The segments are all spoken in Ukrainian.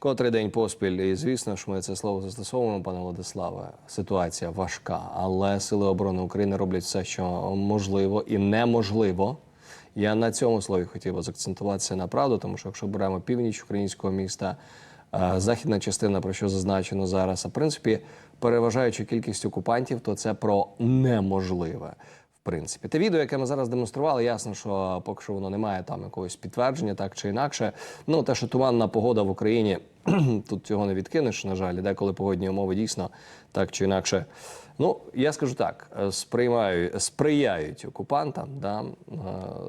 Котрий день поспіль, і звісно ж, ми це слово застосовуємо, пане Владиславе. Ситуація важка, але сили оборони України роблять все, що можливо і неможливо. Я на цьому слові хотів би закцентуватися на правду, тому що якщо беремо північ українського міста, е, західна частина, про що зазначено зараз, а в принципі, переважаючи кількість окупантів, то це про неможливе. В принципі, те відео, яке ми зараз демонстрували, ясно, що поки що воно не має там якогось підтвердження, так чи інакше. Ну те, що туманна погода в Україні, тут цього не відкинеш, на жаль, деколи погодні умови дійсно так чи інакше. Ну, я скажу так: е, сприймаю, сприяють окупантам, да, е,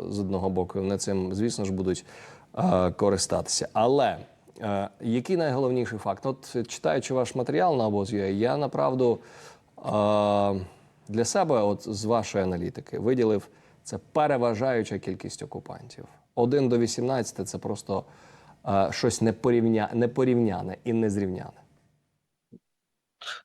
з одного боку, вони цим, звісно ж, будуть е, користатися. Але який найголовніший факт? От читаючи ваш матеріал на обозі, я направду. Для себе, от з вашої аналітики, виділив це переважаюча кількість окупантів. 1 до 18 – це просто е, щось непорівня, непорівняне і незрівняне.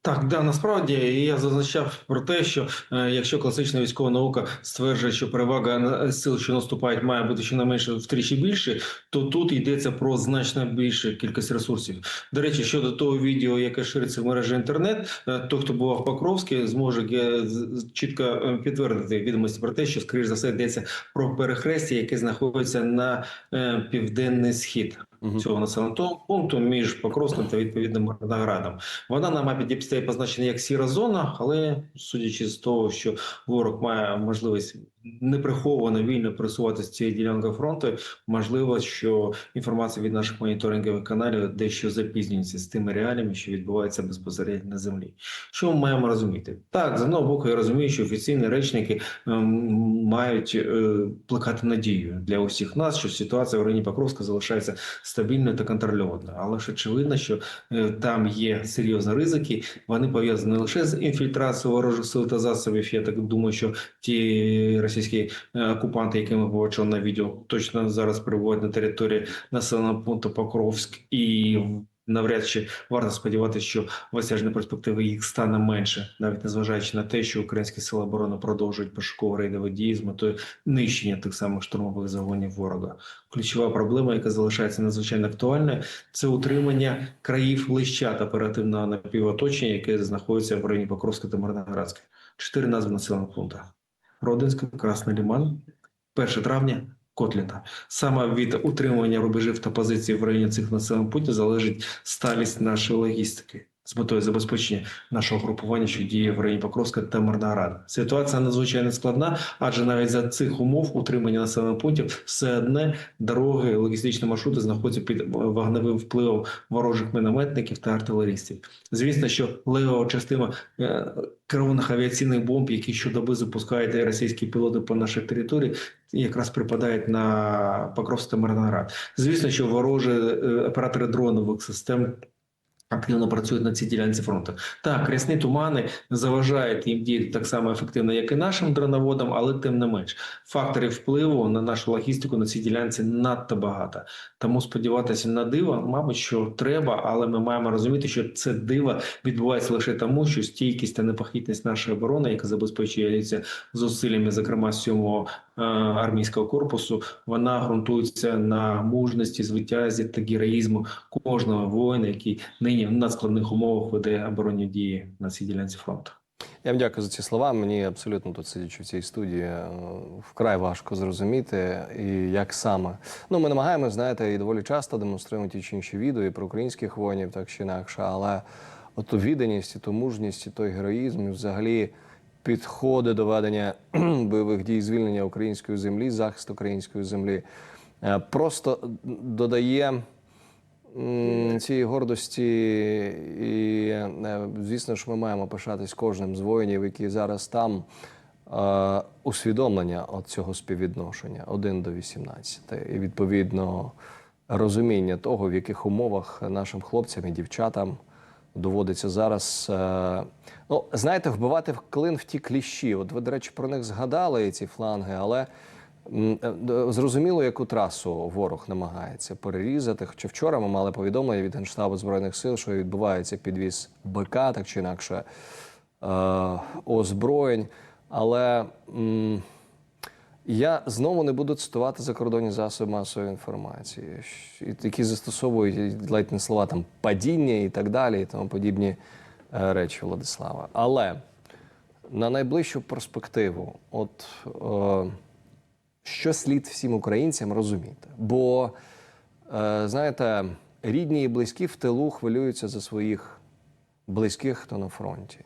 Так, да, насправді я зазначав про те, що е, якщо класична військова наука стверджує, що перевага сил, що наступають, має бути щонайменше втричі більше, то тут йдеться про значно більшу кількість ресурсів. До речі, щодо того відео, яке шириться в мережі інтернет, е, той, хто був в Покровській, зможе е, чітко е, підтвердити відомості про те, що скоріш за все йдеться про перехрестя, яке знаходиться на е, південний схід. Цього населеного пункту між Покровським та відповідним Мирноградом. Вона на мапі Діпстей позначена як сіра зона, але судячи з того, що ворог має можливість неприховано вільно пересуватися цією ділянкою фронту, можливо, що інформація від наших моніторингових каналів дещо запізнюється з тими реаліями, що відбуваються безпосередньо на землі. Що ми маємо розуміти? Так, з одного боку, я розумію, що офіційні речники ем, мають е, плекати надію для усіх нас, що ситуація в районі Покровська залишається стабільною та контрольованою. Але ж очевидно, що е, там є серйозні ризики. Вони пов'язані не лише з інфільтрацією ворожих сил та засобів. Я так думаю, що ті російські е, окупанти, які ми побачили на відео, точно зараз перебувають на території населеного пункту Покровськ і. Навряд чи варто сподіватися, що в осяжній перспективи їх стане менше, навіть незважаючи на те, що українські сили оборони продовжують пошуково рейдові дії з метою нищення тих самих штурмових загонів ворога. Ключова проблема, яка залишається надзвичайно актуальною, це утримання країв лищат оперативного напівоточення, яке знаходиться в районі Покровська та Мирноградська. Чотири назви населених пунктів: Родинська, Красний Ліман, 1 травня. Котліта саме від утримування рубежів та позицій в районі цих населених пунктів залежить сталість нашої логістики з метою забезпечення нашого групування, що діє в районі Покровська та Мирнограда. Ситуація надзвичайно складна, адже навіть за цих умов утримання населених пунктів все одне дороги, логістичні маршрути знаходяться під вогневим впливом ворожих мінометників та артилерістів. Звісно, що левова частина е, керованих авіаційних бомб, які щодоби запускають російські пілоти по нашій території, якраз припадають на Покровськ та Мирноград. Звісно, що ворожі е, оператори дронових систем. Активно працюють на цій ділянці фронту. Так, рясні тумани заважають їм діяти так само ефективно, як і нашим дроноводам, але тим не менш факторів впливу на нашу логістику на цій ділянці надто багато. Тому сподіватися на диво, мабуть, що треба, але ми маємо розуміти, що це диво відбувається лише тому, що стійкість та непохитність нашої оборони, яка забезпечується зусиллями, зокрема сьомого е, армійського корпусу, вона ґрунтується на мужності, звитязі та героїзму кожного воїна, який нині в надскладних умовах веде оборонні дії на цій ділянці фронту. Я вам дякую за ці слова. Мені абсолютно тут сидячи в цій студії е, вкрай важко зрозуміти, і як саме. Ну, ми намагаємося, знаєте, і доволі часто демонструємо ті чи інші відео і про українських воїнів, так чи інакше, але от ту відданість, ту мужність, і той героїзм, і взагалі підходи до ведення бойових дій, звільнення української землі, захист української землі, е, просто додає цієї гордості, і е, звісно ж, ми маємо пишатись кожним з воїнів, які зараз там. е, Усвідомлення от цього співвідношення 1 до 18. І відповідно розуміння того, в яких умовах нашим хлопцям і дівчатам доводиться зараз. е, Ну, знаєте, вбивати в клин в ті кліщі. От ви, до речі, про них згадали ці фланги, але зрозуміло, яку трасу ворог намагається перерізати. Хоча вчора ми мали повідомлення від Генштабу Збройних сил, що відбувається підвіз БК, так чи інакше е, озброєнь. Але Я знову не буду цитувати закордонні засоби масової інформації, які застосовують ледь не слова там падіння і так далі, і тому подібні е, речі Владислава. Але на найближчу перспективу, от е, що слід всім українцям розуміти? Бо, е, знаєте, рідні і близькі в тилу хвилюються за своїх близьких, хто на фронті.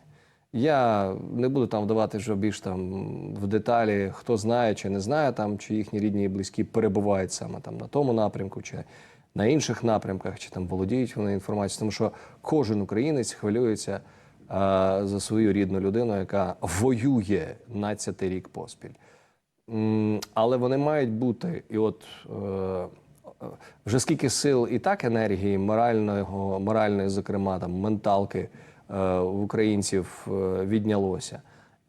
Я не буду там вдавати вже більш там в деталі, хто знає чи не знає, там, чи їхні рідні і близькі перебувають саме там на тому напрямку, чи на інших напрямках, чи там володіють вони інформацією. Тому що кожен українець хвилюється е, за свою рідну людину, яка воює 12 рік поспіль. Але вони мають бути, і от е, вже скільки сил і так енергії, морального, моральної, зокрема, там менталки е, в українців е, віднялося.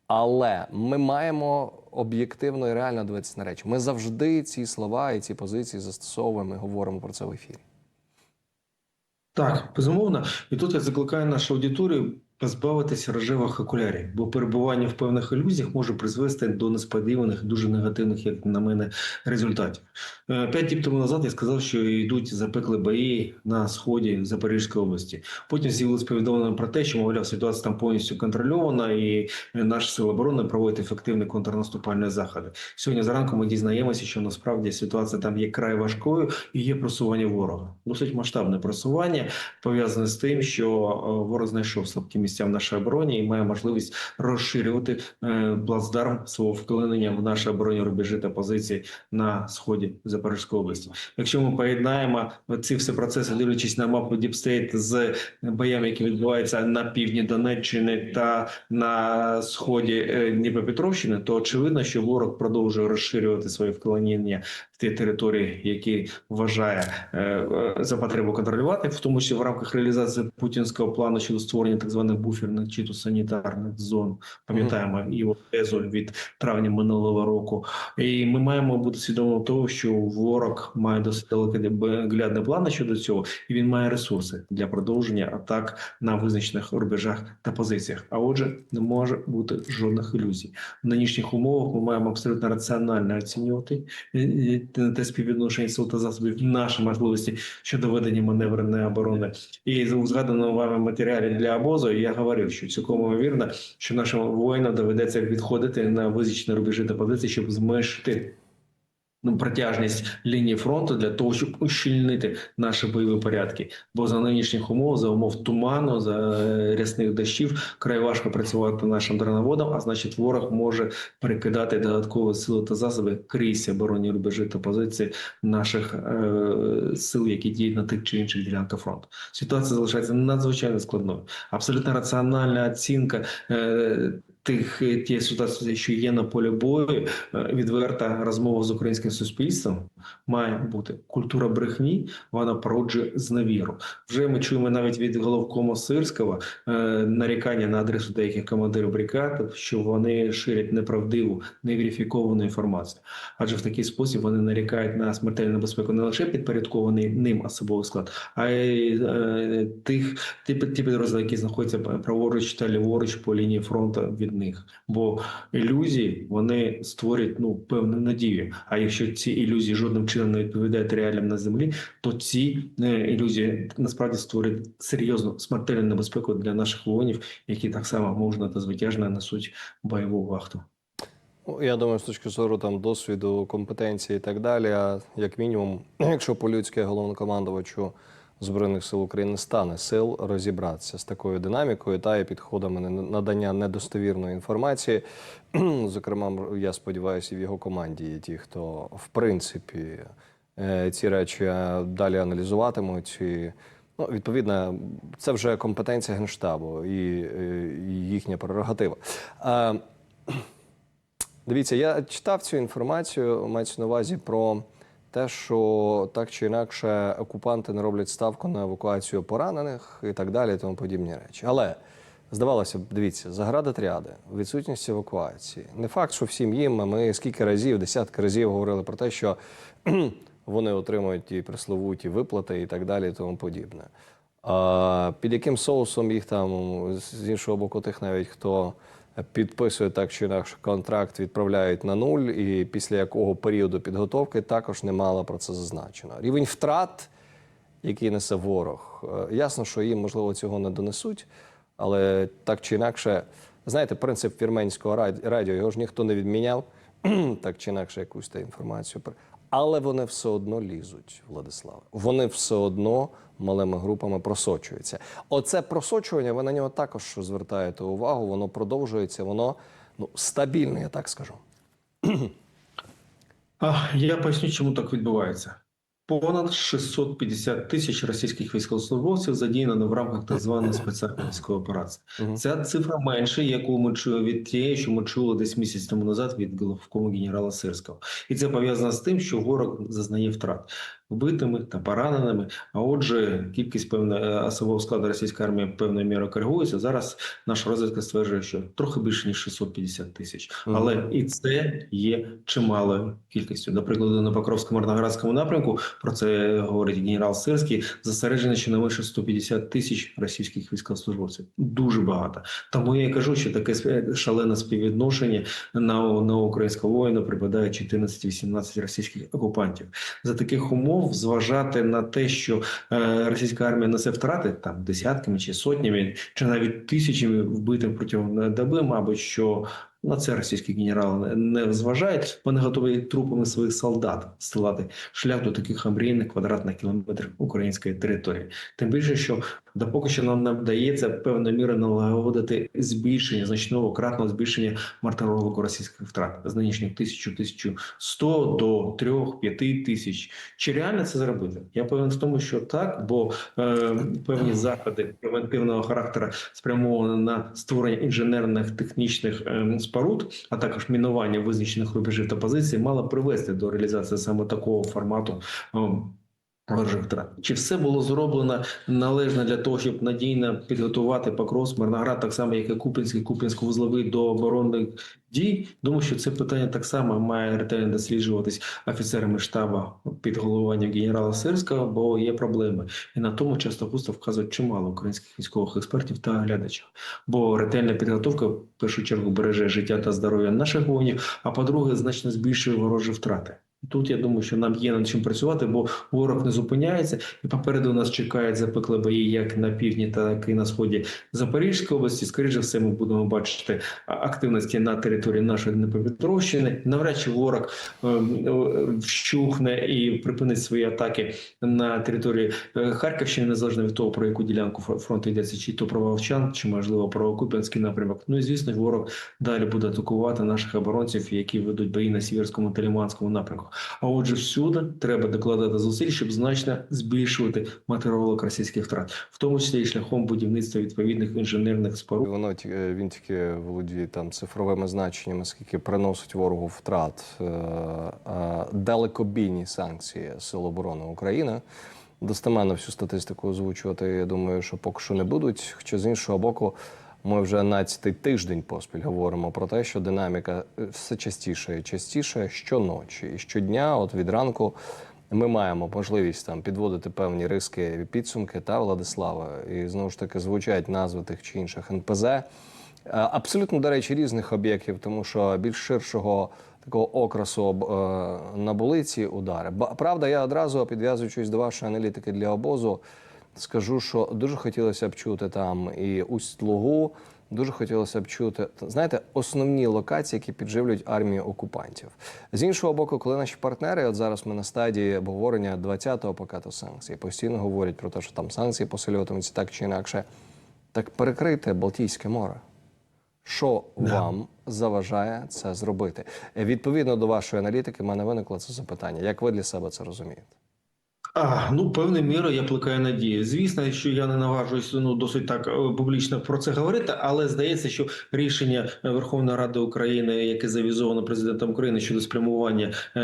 Але ми маємо об'єктивно і реально дивитися на речі. Ми завжди ці слова і ці позиції застосовуємо і говоримо про це в ефірі. Так, безумовно. І тут я закликаю нашу аудиторію позбавитися рожевих окулярів, бо перебування в певних ілюзіях може призвести до несподіваних, дуже негативних, як на мене, результатів. Е, П'ять діб тому назад я сказав, що йдуть запекли бої на сході Запорізької області. Потім з'явилось повідомлення про те, що мовляв ситуація там повністю контрольована, і наші сили оборони проводять ефективні контрнаступальні заходи. Сьогодні зранку ми дізнаємося, що насправді ситуація там є край важкою і є просування ворога. Досить масштабне просування пов'язане з тим, що е, ворог знайшов слабкі місця в нашій обороні і має можливість розширювати е, плацдарм свого вклинення в наші оборонні рубежі та позиції на сході Запорізької області. Якщо ми поєднаємо ці всі процеси, дивлячись на мапу Діпстейт з боями, які відбуваються на півдні Донеччини та на сході е, Дніпропетровщини, то очевидно, що ворог продовжує розширювати своє вклоніння в ті території, які вважає е, за потребу контролювати, в тому числі в рамках реалізації путінського плану щодо створення так званих буферних чи то санітарних зон. Пам'ятаємо його тезу від травня минулого року. І ми маємо бути свідомими того, що ворог має досить далекоглядні плани щодо цього, і він має ресурси для продовження атак на визначених рубежах та позиціях. А отже, не може бути жодних ілюзій. В нинішніх умовах ми маємо абсолютно раціонально оцінювати е, е, те співвідношення сил та засобів, наші можливості щодо ведення маневреної оборони. І у згаданому вами матеріалі для обозу я говорив, що цілком ймовірно, що нашим воїнам доведеться відходити на визначені рубежі та позиції, щоб зменшити протяжність лінії фронту для того, щоб ущільнити наші бойові порядки. Бо за нинішніх умов, за умов туману, за е, рясних дощів, край важко працювати нашим дроноводам, а значить, ворог може перекидати додаткові сили та засоби крізь оборонні рубежі та позиції наших е, сил, які діють на тих чи інших ділянках фронту. Ситуація залишається надзвичайно складною. Абсолютно раціональна оцінка. Е, Тих е, тієї ситуації, що є на полі бою, е, відверта розмова з українським суспільством має бути культура брехні. Вона породжує зневіру. Вже ми чуємо навіть від головкома Сирського е, нарікання на адресу деяких командирів бригад, що вони ширять неправдиву, неверифіковану інформацію. Адже в такий спосіб вони нарікають на смертельну небезпеку не лише підпорядкований ним особовий склад, а й тих ті, ті підрозділи, які знаходяться праворуч та ліворуч по лінії фронту від них. Бо ілюзії вони створюють ну певну надію. А якщо ці ілюзії жодним чином не відповідають реаліям на землі, то ці е, ілюзії насправді створюють серйозну смертельну небезпеку для наших воїнів, які так само можна та звитяжно несуть бойову вахту. Ну, Я думаю, з точки зору там досвіду, компетенції і так далі. А як мінімум, якщо по-людськи головнокомандувачу Збройних сил України стане сил розібратися з такою динамікою та і підходами на надання недостовірної інформації. Зокрема, я сподіваюся, і в його команді є ті, хто в принципі е, ці речі е, далі аналізуватимуть. І, ну, відповідно, це вже компетенція генштабу і, е, і їхня прерогатива. Дивіться, я читав цю інформацію, мається на увазі про те, що так чи інакше окупанти не роблять ставку на евакуацію поранених і так далі, і тому подібні речі. Але здавалося б, дивіться, заградотряди, відсутність евакуації. Не факт, що всім їм. Ми скільки разів, десятки разів говорили про те, що вони отримують ті пресловуті виплати і так далі, і тому подібне. А під яким соусом їх там з іншого боку, тих навіть хто підписують так чи інакше контракт, відправляють на нуль, і після якого періоду підготовки також немало про це зазначено. Рівень втрат, який несе ворог, е, ясно, що їм можливо цього не донесуть, але так чи інакше, знаєте, принцип вірменського раді- радіо його ж ніхто не відміняв, так чи інакше якусь та інформацію. Але вони все одно лізуть, Владиславе. Вони все одно малими групами просочуються. Оце просочування, ви на нього також звертаєте увагу, воно продовжується, воно ну, стабільне, я так скажу. Я поясню, чому так відбувається. Понад 650 тисяч російських військовослужбовців задіяно в рамках так званої спеціальної військової операції. Ця цифра менше, яку ми чули від тієї, що ми чули десь місяць тому назад від головкому генерала Сирського. І це пов'язано з тим, що ворог зазнає втрат вбитими та пораненими. А отже, кількість певна е, особового складу російської армії певною мірою коригується. Зараз наша розвідка стверджує, що трохи більше ніж 650 тисяч. Але і це є чималою кількістю. До прикладу, на Покровському Мирноградському напрямку про це говорить генерал Сирський. Зосереджено щонайменше 150 тисяч російських військовослужбовців. Дуже багато. Тому я кажу, що таке шалене співвідношення на, на українського воїна припадає 14-18 російських окупантів. За таких умов зважати на те, що е, російська армія несе втрати там десятками чи сотнями, чи навіть тисячами вбитим протягом доби, мабуть, що на це російські генерали не- не зважають. Вони готові трупами своїх солдат стилати шлях до таких амрійних квадратних кілометрів української території. Тим більше, що допоки що нам не вдається певною мірою налагодити збільшення значного кратного збільшення мартирологу російських втрат з нинішніх 1000-1100 до 3-5 тисяч. Чи реально це зробити? Я певен в тому, що так, бо е, певні заходи превентивного характеру спрямовані на створення інженерних технічних е, споруд, а також мінування визначених рубежів та позицій, мало привести до реалізації саме такого формату. е, Ворожих втрат. Чи все було зроблено належно для того, щоб надійно підготувати Покровськ, Мирноград, так само, як і Купінський, Купінсько-вузловий до оборонних дій? Думаю, що це питання так само має ретельно досліджуватись офіцерами штабу під головуванням генерала Сирського, бо є проблеми. І на тому часто густо вказують чимало українських військових експертів та глядачів. Бо ретельна підготовка в першу чергу береже життя та здоров'я наших воїнів, а по-друге, значно збільшує ворожі втрати. Тут я думаю, що нам є над чим працювати, бо ворог не зупиняється, і попереду нас чекають запекли бої як на півдні, так і на сході Запорізької області. Скоріше все, ми будемо бачити активності на території нашої Дніпропетровщини. Навряд чи ворог е, е, вщухне і припинить свої атаки на території е, Харківщини, незалежно від того, про яку ділянку фро- фронту йдеться, чи то про Вовчан, чи можливо про Куп'янський напрямок. Ну і звісно, ворог далі буде атакувати наших оборонців, які ведуть бої на Сіверському та Лиманському напрямку. А отже, всюди треба докладати зусиль, щоб значно збільшувати матеріалок російських втрат, в тому числі і шляхом будівництва відповідних інженерних споруд. Воно е, він тільки володіє там цифровими значеннями, скільки приносить ворогу втрат е, далекобійні санкції Сил оборони України. Достеменно всю статистику озвучувати, я думаю, що поки що не будуть. Хоча з іншого боку, ми вже 11-й тиждень поспіль говоримо про те, що динаміка е, все частіше і частіше щоночі і щодня, от від ранку. Ми маємо можливість там підводити певні риски підсумки та Владислава. І знову ж таки звучать назви тих чи інших НПЗ. Е, Абсолютно, до речі, різних об'єктів, тому що більш ширшого такого окрасу е, набули ці удари. Правда, я одразу підв'язуючись до вашої аналітики для обозу, скажу, що дуже хотілося б чути там і Усть-Лугу, дуже хотілося б чути, знаєте, основні локації, які підживлюють армію окупантів. З іншого боку, коли наші партнери, от зараз ми на стадії обговорення 20-го пакету санкцій, постійно говорять про те, що там санкції посилюватимуться так чи інакше, так перекрийте Балтійське море. Що вам заважає це зробити? Відповідно до вашої аналітики, в мене виникло це запитання. Як ви для себе це розумієте? А, ну, певною мірою я плекаю надії. Звісно, що я не наважуюсь ну, досить так е, публічно про це говорити, але здається, що рішення е, Верховної Ради України, яке завізовано президентом України щодо спрямування е,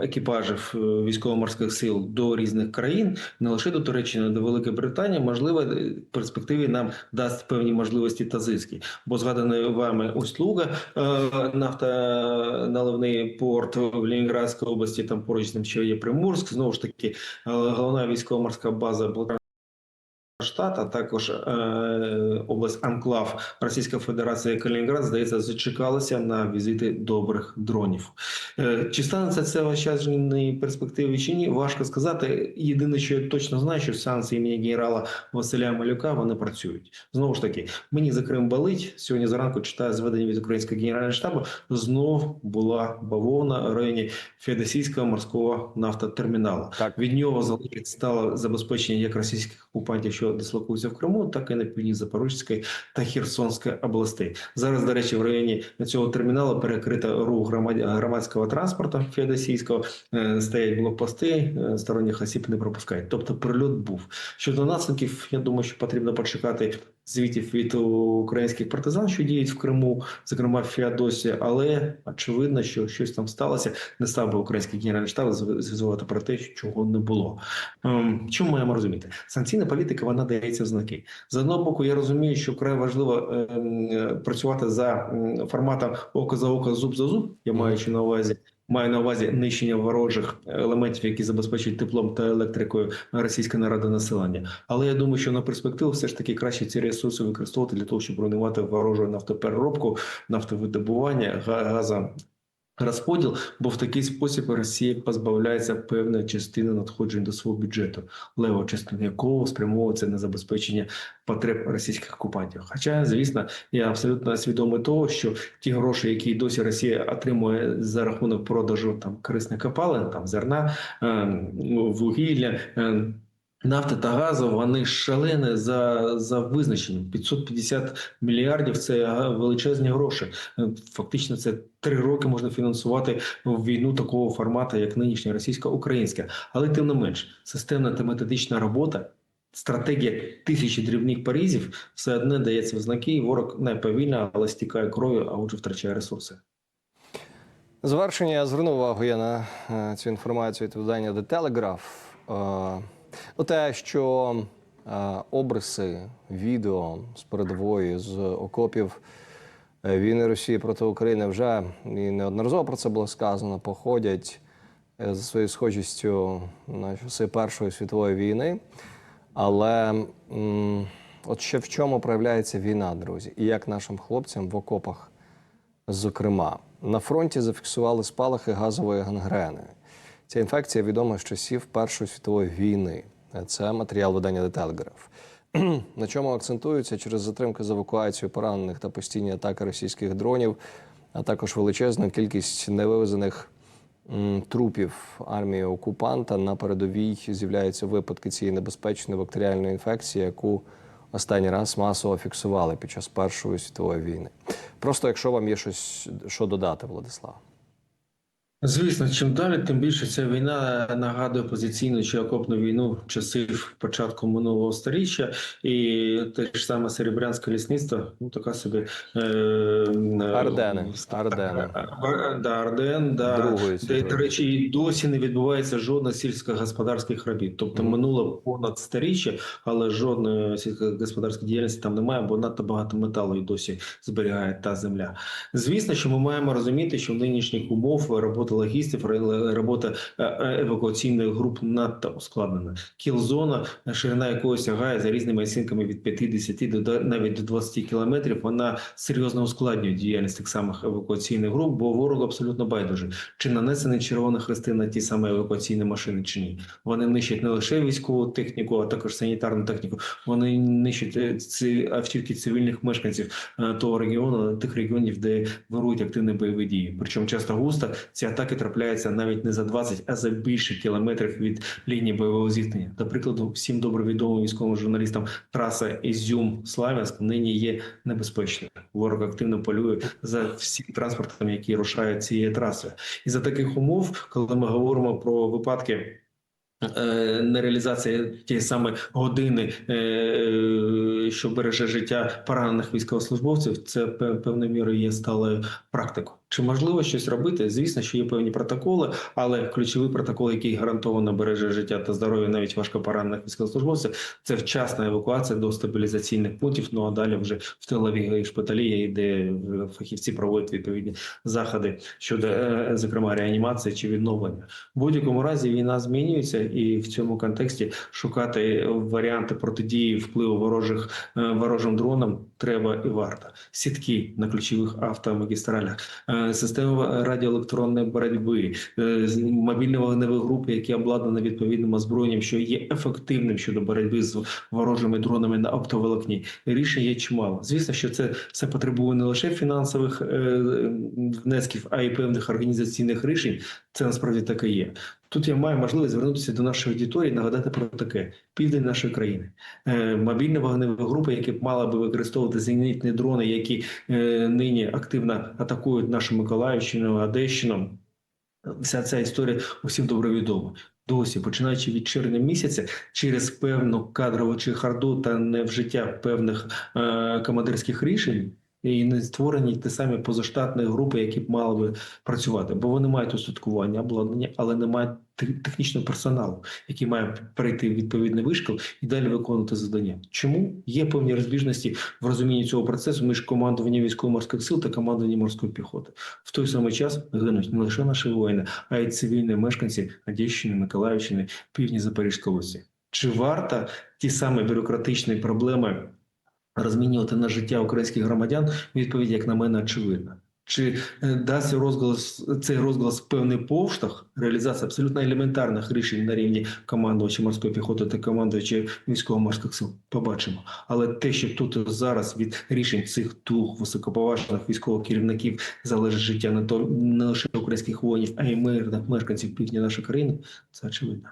екіпажів військово-морських сил до різних країн, не лише до Туреччини, до Великої Британії, можливо, в перспективі нам дасть певні можливості та зиски. Бо згаданий вами Усть-Луга, е, нафтоналивний порт в Ленінградській області, там поруч з ним ще є Приморськ, знову ж таки. Головна військово-морська база штат, а також е, область Анклав Російської Федерації Калінінград, здається, зачекалися на візити добрих дронів. Е, чи станеться це в осяжній перспективі чи ні? Важко сказати. Єдине, що я точно знаю, що санкції імені генерала Василя Малюка вони працюють. Знову ж таки, мені за Крим болить. Сьогодні зранку читаю зведення від українського генерального штабу. Знов була бавовна в районі Феодосійського морського нафтотерміналу. Так, Від нього залежить стало забезпечення як російських окупантів, що дислокуються в Криму, так і на півдні Запорізької та Херсонської областей. Зараз, до речі, в районі цього терміналу перекрито рух громадського транспорту феодосійського. Е, Стоять блокпости, е, сторонніх осіб не пропускають. Тобто прильот був. Щодо наслідків, я думаю, що потрібно почекати звітів від українських партизан, що діють в Криму, зокрема в Феодосії, але очевидно, що щось там сталося. Не став би український генеральний штаб зв'язувати про те, чого не було. Ем, Чому маємо розуміти? Санкційна політика вона дається в знаки. З одного боку, я розумію, що вкрай важливо ем, е, працювати за форматом око за око, зуб за зуб. Я маючи на увазі. Маю на увазі нищення ворожих елементів, які забезпечують теплом та електрикою російське народне населення. Але я думаю, що на перспективу все ж таки краще ці ресурси використовувати для того, щоб руйнувати ворожу нафтопереробку, нафтовидобування, га- газа. Розподіл, бо в такий спосіб Росія позбавляється певної частини надходжень до свого бюджету, лева частина якого спрямовується на забезпечення потреб російських окупантів. Хоча, звісно, я абсолютно свідомий того, що ті гроші, які досі Росія отримує за рахунок продажу там корисних копалин, там зерна, е, вугілля. Е, Нафти та газу вони шалені за, за визначенням. 550 мільярдів це величезні гроші. Е, Фактично, це три роки можна фінансувати війну такого формату, як нинішня російсько-українська. Але тим не менш, системна та методична робота, стратегія тисячі дрібних порізів все одне дається в знаки, і ворог не повільно, але стікає кров'ю, а отже втрачає ресурси. Завершення я звернув увагу я на е, цю інформацію від видання The Telegraph. Ну, те, що е, обриси відео з передової з окопів е, війни Росії проти України вже і неодноразово про це було сказано, походять е, за своєю схожістю на часи Першої світової війни. Але м, от ще в чому проявляється війна, друзі, і як нашим хлопцям в окопах Зокрема, на фронті зафіксували спалахи газової гангрени. Ця інфекція відома з часів Першої світової війни. Це матеріал видання The Telegraph. На чому акцентуються через затримки з евакуацією поранених та постійні атаки російських дронів, а також величезну кількість невивезених трупів армії окупанта на передовій з'являються випадки цієї небезпечної бактеріальної інфекції, яку останній раз масово фіксували під час Першої світової війни. Просто якщо вам є щось що додати, Владислав. Звісно, чим далі, тим більше ця війна нагадує позиційну чи окопну війну часів початку минулого сторіччя, і те ж саме серебрянське лісництво, ну така собі е, Ардени, Ардени. Да, Арден, да, де, до речі, і досі не відбувається жодних сільськогосподарських робіт. Тобто Мгм. минуло понад сторіччя, але жодної сільськогосподарської діяльності там немає, бо надто багато металу і досі зберігає та земля. Звісно, що ми маємо розуміти, що в нинішніх умов робота логістів, робота е, е, евакуаційних груп надто ускладнена. Кілзона, ширина якої сягає за різними оцінками від 50 до навіть до 20 кілометрів. Вона серйозно ускладнює діяльність тих самих евакуаційних груп, бо ворог абсолютно байдуже, чи нанесені червоні хрести на ті самі евакуаційні машини, чи ні. Вони нищать не лише військову техніку, а також санітарну техніку. Вони нищать е, ці автівки цивільних мешканців того регіону, тих регіонів, де вирують активні бойові дії. Причому часто густо ці атаки трапляються навіть не за 20, а за більше кілометрів від лінії бойового зіткнення. До прикладу, всім добре відомим військовим журналістам траса Ізюм Славянськ нині є небезпечною. Ворог активно полює за всім транспортом, який рушає цією трасою. І за таких умов, коли ми говоримо про випадки. е, Нереалізація тієї саме години, е, що береже життя поранених військовослужбовців, це певною мірою є сталою практикою. Чи можливо щось робити? Звісно, що є певні протоколи, але ключовий протокол, який гарантовано береже життя та здоров'я навіть важкопоранених військовослужбовців, це вчасна евакуація до стабілізаційних пунктів. Ну а далі вже в тиловій шпиталі, де фахівці проводять відповідні заходи щодо, е, зокрема, реанімації чи відновлення. В будь-якому разі війна змінюється, і в цьому контексті шукати варіанти протидії впливу ворожих е, ворожим дронам треба і варто. Сітки на ключових автомагістралях, е, система радіоелектронної боротьби, е, мобільні вогневі групи, які обладнані відповідним озброєнням, що є ефективним щодо боротьби з ворожими дронами на оптоволокні. Рішень є чимало. Звісно, що це все потребує не лише фінансових е, внесків, а й певних організаційних рішень. Це насправді так і є. Тут я маю можливість звернутися до нашої аудиторії, нагадати про таке: південь нашої країни, е, мобільні вогневі групи, які б мали би використовувати зенітні дрони, які е, нині активно атакують нашу Миколаївщину, Одещину. Вся ця історія усім добре відома. Досі, починаючи від червня місяця, через певну кадрову чехарду та невжиття певних е, командирських рішень. І не створені ті самі позаштатні групи, які б мали би працювати, бо вони мають устаткування, обладнання, але не мають технічного персоналу, який має перейти в відповідний вишкіл і далі виконувати завдання. Чому є певні розбіжності в розумінні цього процесу між командуванням військово-морських сил та командуванням морської піхоти? В той самий час гинуть не лише наші воїни, а й цивільні мешканці Одещини, Миколаївщини, півдні Запорізької області. Чи варто ті самі бюрократичні проблеми розмінювати на життя українських громадян? Відповідь, як на мене, очевидна. Чи е, дасть розголос цей розголос певний повштовх реалізації абсолютно елементарних рішень на рівні командувача морської піхоти та командувача військово-морських сил? Побачимо. Але те, що тут зараз від рішень цих двох високоповажних військових керівників залежить життя не то не лише українських воїнів, а й мирних мешканців півдня нашої країни, це очевидно.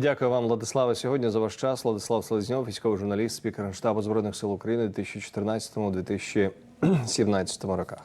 Дякую вам, Владиславе, сьогодні за ваш час. Владислав Селезньов, військовий журналіст, спікер штабу збройних сил України у 2014-2017 роках.